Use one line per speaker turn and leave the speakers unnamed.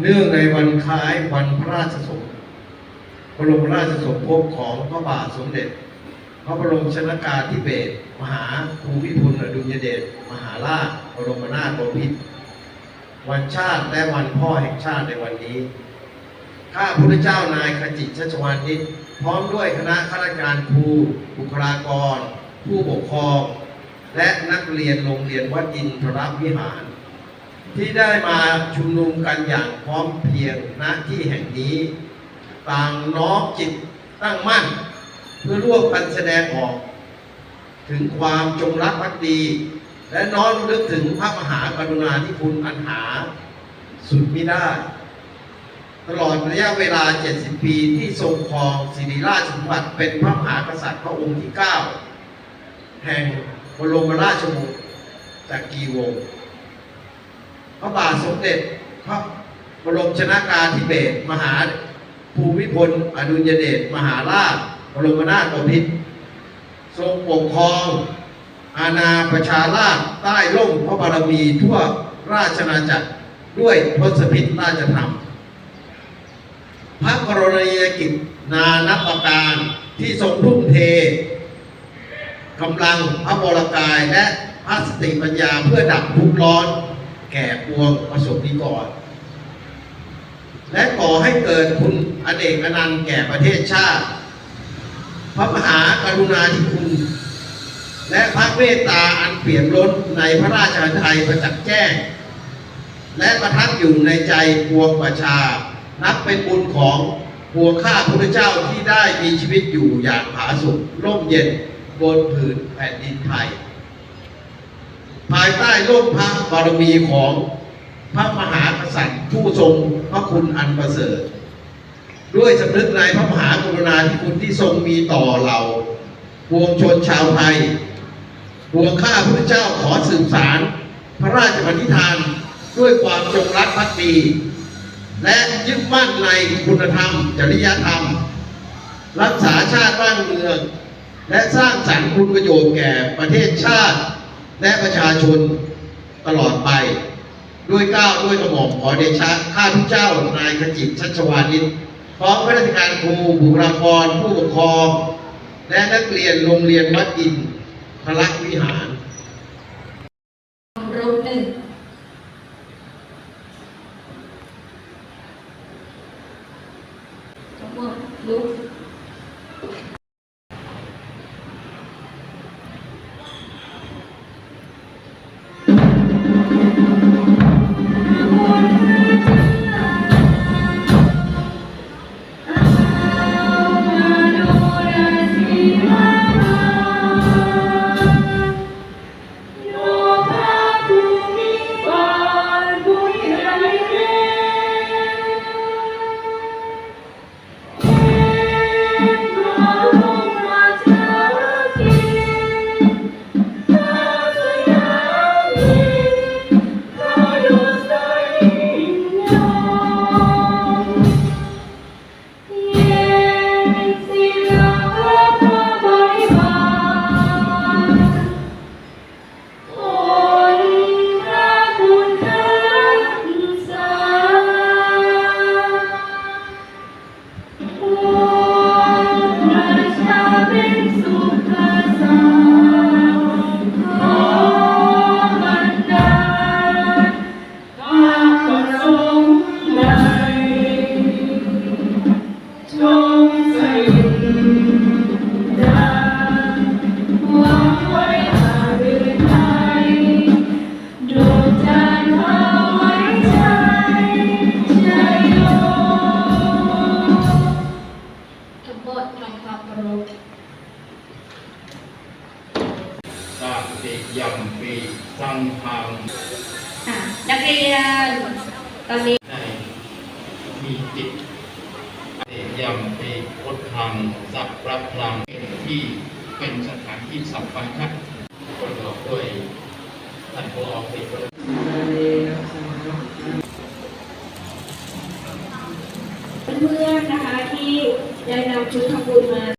เนื่องในวันคล้ายวันพระราชสมบรมราชสมภพของพระบาทสมเด็จ พระบรมชนากาธิเบศรมหาภูมิพลอดุลยเดชมหาราชบรมนาถบพิตรวันชาติและวันพ่อแห่งชาติในวันนี้ ข้าพุทธเจ้านายขจิตชัชวานิชพร้อมด้วยคณะข้าราชการครูบุคลากร ผู้ปกครอง และนักเรียนโรงเรียนวัดอินทรวิหาร ที่ได้มาชุมนุมกันอย่างพร้อมเพรียงณที่แห่งนี้ ต่างน้อมจิตตั้งมั่น เพื่อร่วมกันแสดงออก ถึงความจงรักภักดี และน้อมนึกถึงพระมหากรุณาธิคุณอันหา สุดมิได้ ตลอดระยะเวลา 70 ปีที่ทรงครองสิริราชสมบัติเป็นพระมหากษัตริย์พระองค์ที่ 9 แห่งบรมราชวงศ์จักรีวงศ์ ระบาทสมเด็จพระบรมชนากาธิเบศรมหาภูมิพลอดุลยเดชมหาราชบรมนาถบพิตรทรงปกครอง อาณาประชาราชใต้ร่มพระบารมีทั่วราชอาจักรด้วยทศพิธราชธรรม พระกรณียกิจนานับประการที่ทรงทุ่มเทกำลังพระบรกายและพระสติปัญญาเพื่อดับทุกร้อน แก่ปวงประสบนิกร และก่อให้เกิดคุณอเนกอนันต์แก่ประเทศชาติ พระมหากรุณาธิคุณ และพระเมตตาอันเปี่ยมล้นในพระราชาไทยประจักษ์แจ้ง และประทับอยู่ในใจปวงประชา นับเป็นบุญของปวงข้าพระเจ้าที่ได้มีชีวิตอยู่อย่างผาสุกร่มเย็นบนผืนแผ่นดินไทย ภายใต้ร่มพระบารมีของพระมหากษัตริย์ผู้ทรงพระคุณอันประเสริฐ ด้วยสำนึกในพระมหากรุณาธิคุณที่ทรงมีต่อเราปวงชนชาวไทยปวงข้าพระเจ้าขอสืบสาร พระราชปณิธานด้วยความจงรักภักดี และยึดมั่นในคุณธรรม จริยธรรม รักษาชาติบ้านเมือง และสร้างสรรค์คุณประโยชน์แก่ประเทศชาติ และประชาชนตลอดไป ด้วยเก้าวด้วยกระหม่อมขอเดชะข้าพเจ้านายขจิตชัชวานิชพร้อมข้าราชการครูบุคลากรผู้ปกครอง และนักเรียนโรงเรียนวัดอินพระวิหาร
รูปหนึ่งทั้งหมดลุก
สาติยัมปีสังฆัง
อะนักเรียนตอนนี้
ในมีจิตเตยัมปีพุทธังสัพพะพลังเป็นที่เป็นสถานที่สัมปันธ์ประกอบด้วยท่านผู้ออกเป็น
เพื่อนๆนะคะที่ได้นำชุดทำบุญมา